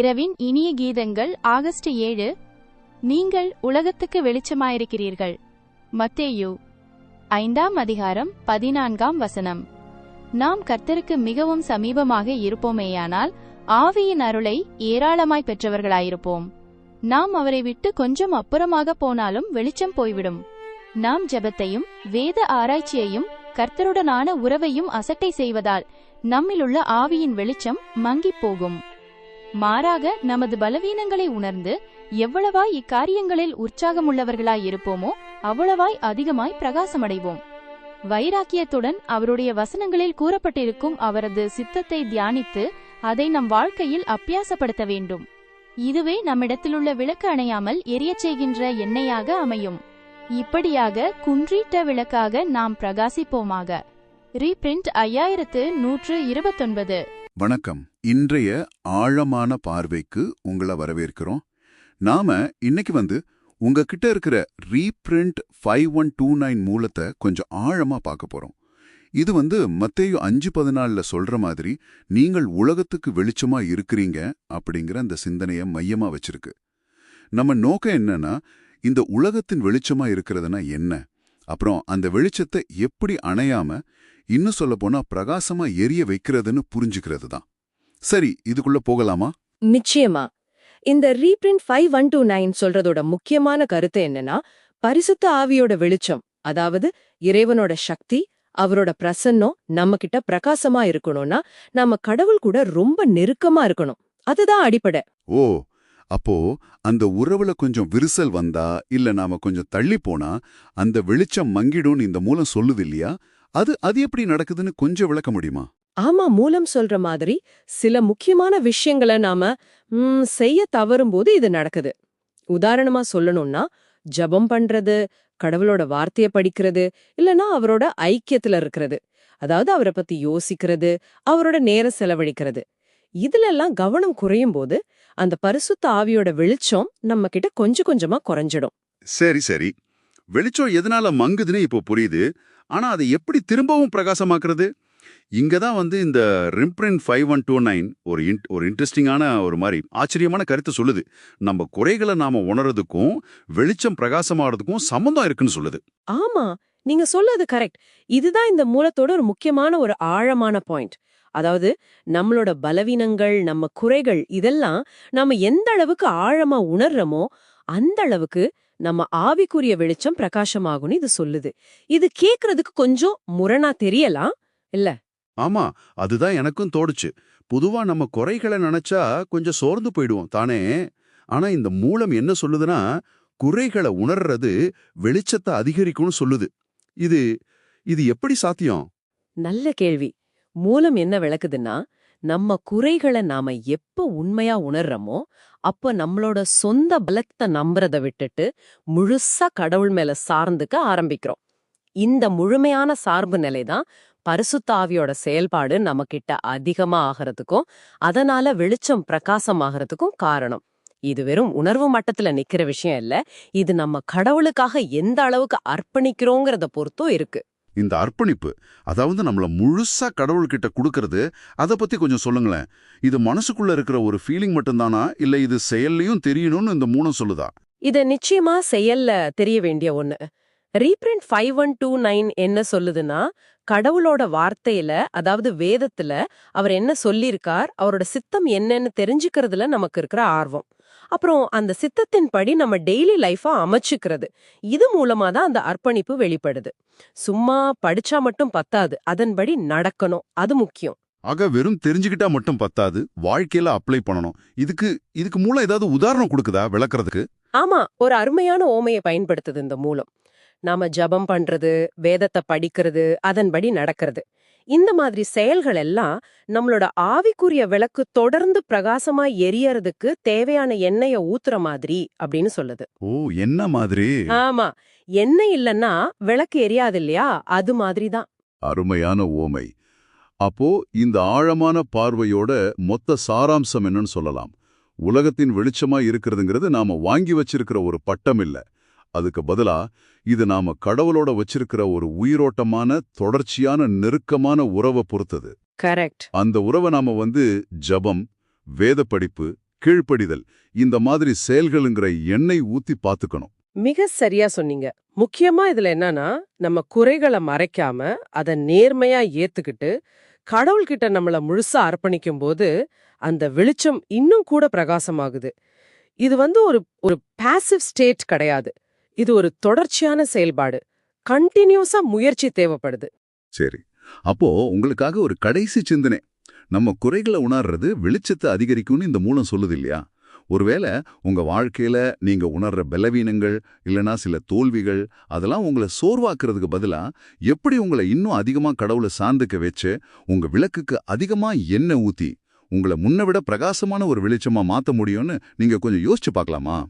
இரவின் இனிய கீதங்கள் ஆகஸ்ட் ஏழு. நீங்கள் உலகத்துக்கு வெளிச்சமாயிருக்கிறீர்கள். மத்தேயு ஐந்தாம் அதிகாரம் பதினான்காம் வசனம். நாம் கர்த்தருக்கு மிகவும் சமீபமாக இருப்போமேயானால் ஆவியின் அருளை ஏராளமாய் பெற்றவர்களாயிருப்போம். நாம் அவரை விட்டு கொஞ்சம் அப்புறமாக போனாலும் வெளிச்சம் போய்விடும். நாம் ஜெபத்தையும் வேத ஆராய்ச்சியையும் கர்த்தருடனான உறவையும் அசட்டை செய்வதால் நம்மிலுள்ள ஆவியின் வெளிச்சம் மங்கிப் போகும். மாறாக நமது பலவீனங்களை உணர்ந்து எவ்வளவாய் இக்காரியங்களில் உற்சாகமுள்ளவர்களாய் இருப்போமோ அவ்வளவாய் அதிகமாய் பிரகாசமடைவோம். வைராக்கியத்துடன் அவருடைய வசனங்களில் கூறப்பட்டிருக்கும் அவரது சித்தத்தை தியானித்து அதை நம் வாழ்க்கையில் அப்பியாசப்படுத்த வேண்டும். இதுவே நம்மிடத்திலுள்ள விளக்கு அணையாமல் எரியச் செய்கின்ற எண்ணெயாக அமையும். இப்படியாக குன்றீட்ட விளக்காக நாம் பிரகாசிப்போமாக. ரீபிரிண்ட் ஐயாயிரத்து நூற்று இருபத்தொன்பது. வணக்கம். இன்றைய ஆழமான பார்வைக்கு உங்களை வரவேற்கிறோம். நாம இன்னைக்கு வந்து உங்ககிட்ட இருக்கிற reprint five one two nine மூலத்தை கொஞ்சம் ஆழமா பார்க்க போறோம். இது வந்து மத்தேயு அஞ்சு பதினாலில் சொல்ற மாதிரி நீங்கள் உலகத்துக்கு வெளிச்சமா இருக்கிறீங்க அப்படிங்கிற அந்த சிந்தனையை மையமா வச்சிருக்கு. நம்ம நோக்கம் என்னன்னா இந்த உலகத்தின் வெளிச்சமா இருக்கிறதுனா என்ன? அப்புறம் அந்த வெளிச்சத்தை எப்படி அணையாம இன்னும் சொல்ல போனா பிரகாசமா எரிய வைக்கிறதுன்னு புரிஞ்சுக்கிறது தான் சரி இதுக்குள்ள போகலாமா? நிச்சயமா. இந்த reprint five one two nine சொல்றதோட முக்கியமான கருத்து என்னன்னா பரிசுத்த ஆவியோட வெளிச்சம் அதாவது இறைவனோட சக்தி அவரோட பிரசன்னம் நம்ம கிட்ட பிரகாசமா இருக்கணும்னா நாம கடவுள் கூட ரொம்ப நெருக்கமா இருக்கணும். அதுதான் அடிப்படை. ஓ அப்போ அந்த உறவுல கொஞ்சம் விரிசல் வந்தா இல்ல நாம கொஞ்சம் தள்ளி போனா அந்த வெளிச்சம் மங்கிடும்னு இந்த மூலம் சொல்லுது இல்லையா? அது அது எப்படி நடக்குதுன்னு கொஞ்சம் விளக்க முடியுமா? ஆமா மூலம் சொல்ற மாதிரி சில முக்கியமான விஷயங்களை நாம செய்ய தவறும் போது இது நடக்குது. உதாரணமா சொல்லணும்னா ஜெபம் பண்றது கடவுளோட வார்த்தைய படிக்கிறது இல்லனா அவரோட ஐக்கியத்துல இருக்கிறது. அதாவது அவரை பத்தி யோசிக்கிறது அவரோட நேரம் செலவழிக்கிறது. இதுலெல்லாம் கவனம் குறையும் போது அந்த பரிசுத்த ஆவியோட வெளிச்சம் நம்ம கிட்ட கொஞ்சம் கொஞ்சமா குறைஞ்சிடும். சரி சரி. வெளிச்சம் எதனால மங்குதுன்னு இப்போ புரியுது. ஆனா அதை எப்படி திரும்பவும் பிரகாசமாக்குறது? இங்க தான் வந்து இந்த reprint five one two nine ஒரு இன் ஒரு இன்ட்ரெஸ்டிங்கான ஒரு மாதிரி ஆச்சரியமான கருத்து சொல்லுது. நம்ம குறைகளை நாம உணர்றதுக்கும் வெளிச்சம் பிரகாசமாகிறதுக்கும் சம்மந்தம் இருக்குன்னு சொல்லுது. ஆமா. நீங்க சொல்லது கரெக்ட். இதுதான் இந்த மூலத்தோட ஒரு முக்கியமான ஒரு ஆழமான பாயிண்ட். அதாவது நம்மளோட பலவீனங்கள் நம்ம குறைகள் இதெல்லாம் நாம எந்த அளவுக்கு ஆழமா உணர்றோமோ அந்த அளவுக்கு நம்ம ஆவிக்குரிய வெளிச்சம் பிரகாசமாகும்னு இது சொல்லுது. இது கேக்குறதுக்கு கொஞ்சம் முரணா தெரியலாம் இல்ல. ஆமா அதுதான் எனக்கும் தோடுச்சு பொதுவா நம்ம குறைகளை நினைச்சா கொஞ்சம் சோர்ந்து போயிடுவோம் தானே. ஆனா இந்த மூலம் என்ன சொல்லுதுன்னா குறைகளை உணர்றது வெளிச்சத்தை அதிகரிக்கும்னு சொல்லுது. இது இது எப்படி சாத்தியம்? நல்ல கேள்வி. மூலம் என்ன விளக்குதுன்னா நம்ம குறைகளை நாம எப்ப உண்மையா உணர்றோமோ அப்ப நம்மளோட சொந்த பலத்தை நம்புறத விட்டுட்டு முழுசா கடவுள் மேல சார்ந்துக்க ஆரம்பிக்கிறோம். இந்த முழுமையான சார்பு நிலைதான் தான் ஆவியோட செயல்பாடு நம்ம கிட்ட அதிகமா ஆகிறதுக்கும் அதனால வெளிச்சம் பிரகாசமாகறதுக்கும் காரணம். இது வெறும் உணர்வு மட்டத்துல நிக்கிற விஷயம் இல்ல இது நம்ம கடவுளுக்காக எந்த அளவுக்கு அர்ப்பணிக்கிறோங்கிறத பொறுத்தும் இருக்கு. இந்த அர்ப்பணிப்பு அதாவது நம்மள முழுசா கடவுள்கிட்ட கொடுக்கறது அதை பத்தி கொஞ்சம் சொல்லுங்களேன். இது மனசுக்குள்ள இருக்கிற ஒரு ஃபீலிங் மட்டும்தானா? இல்ல இது செயல்லையும் தெரியணும்னு இந்த மூணம் சொல்லுதா? இது நிச்சயமா செயல்ல தெரிய வேண்டிய ஒண்ணு. Reprint five one two nine என்ன சொல்லுதுன்னா கடவுளோட வார்த்தையில அதாவது வேதத்துல அவர் என்ன சொல்லியிருக்கார் அவரோட சித்தம் என்னன்னு தெரிஞ்சுக்கிறதுல நமக்கு இருக்கிற ஆர்வம். அப்புறம் அந்த சித்தத்தின்படி நம்ம டெய்லி லைஃபா அமைச்சுக்கிறது. இது மூலமா தான் அந்த அர்ப்பணிப்பு வெளிப்படுது. சும்மா படிச்சா மட்டும் பத்தாது. அதன்படி நடக்கணும். அது முக்கியம். ஆக வெறும் தெரிஞ்சுக்கிட்டா மட்டும் பத்தாது. வாழ்க்கையில அப்ளை பண்ணணும். இதுக்கு இதுக்கு மூலம் ஏதாவது உதாரணம் கொடுக்குதா விளக்குறதுக்கு? ஆமா. ஒரு அருமையான ஓமையை பயன்படுத்துது இந்த மூலம். நாம ஜபம் பண்றது வேதத்தை படிக்கிறது அதன்படி நடக்கிறது. இந்த மாதிரி செயல்கள் எல்லாம் நம்மளோட ஆவிக்குரிய விளக்கு தொடர்ந்து பிரகாசமா எரியறதுக்கு தேவையான எண்ணெய ஊத்துற மாதிரி அப்படின்னு சொல்லுது. ஓ என்ன மாதிரி? ஆமா. எண்ணெய் இல்லைன்னா விளக்கு எரியாது இல்லையா அது மாதிரிதான் அருமையான ஓமை. அப்போ இந்த ஆழமான பார்வையோட மொத்த சாராம்சம் என்னன்னு சொல்லலாம். உலகத்தின் வெளிச்சமா இருக்கிறதுங்கிறது நாம வாங்கி வச்சிருக்கிற ஒரு பட்டம் இல்ல. அதுக்கு பதிலா இது நாம கடவுளோட வச்சிருக்கிற ஒரு உயிரோட்டமான தொடர்ச்சியான நெருக்கமான உறவை பொறுத்தது. கரெக்ட். அந்த உறவை நாம வந்து ஜபம் வேத படிப்பு கீழ்ப்படிதல் இந்த மாதிரி செயல்களுங்கிற எண்ணெய் ஊத்தி பாத்துக்கணும் மிக சரியா சொன்னீங்க. முக்கியமா இதுல என்னன்னா நம்ம குறைகளை மறைக்காம அத நேர்மையா ஏத்துக்கிட்டு கடவுள்கிட்ட நம்மள முழுசா அர்ப்பணிக்கும் போது அந்த வெளிச்சம் இன்னும் கூட பிரகாசமாகுது. இது வந்து ஒரு ஒரு பாசிவ் ஸ்டேட் கிடையாது. இது ஒரு தொடர்ச்சியான செயல்பாடு. கண்டினியூஸா முயற்சி தேவைப்படுது. சரி. அப்போ உங்களுக்காக ஒரு கடைசி சிந்தனை. நம்ம குறைகளை உணர்றது வெளிச்சத்தை அதிகரிக்கும்னு இந்த மூலம் சொல்லுது இல்லையா? ஒருவேளை உங்க வாழ்க்கையில நீங்க உணர்ற பலவீனங்கள் இல்லனா சில தோல்விகள் அதெல்லாம் உங்களை சோர்வாக்குறதுக்கு பதிலா எப்படி உங்களை இன்னும் அதிகமா கடவுளை சார்ந்துக்க வச்சு உங்க விளக்குக்கு அதிகமா எண்ணெய் ஊத்தி உங்களை முன்ன விட பிரகாசமான ஒரு வெளிச்சமா மாத்த முடியும்னு நீங்க கொஞ்சம் யோசிச்சு பார்க்கலாமா?